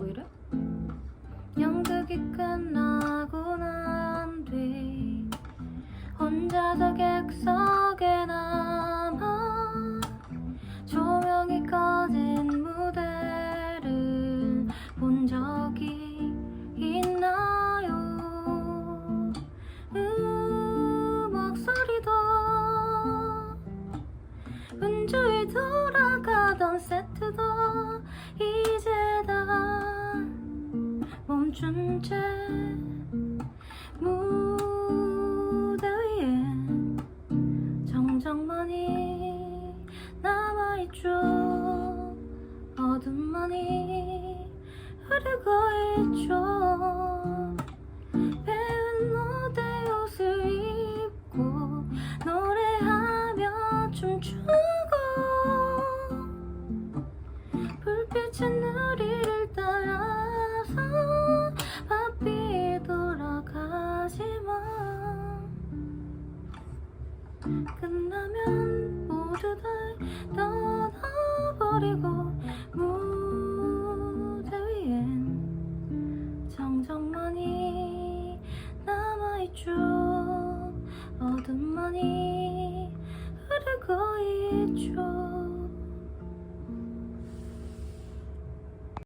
왜 이래? 연극이 끝나고 난 뒤 혼자서 객석에 남아 조명이 꺼진 무대를 본 적이 있나요? 음악 소리도 돌 채 무대 위에 정적만이 남아있죠. 어둠만이 흐르고 있죠 끝나면 모두 다 떠나버리고 무대 위엔 정적만이 남아있죠. 어둠만이 흐르고 있죠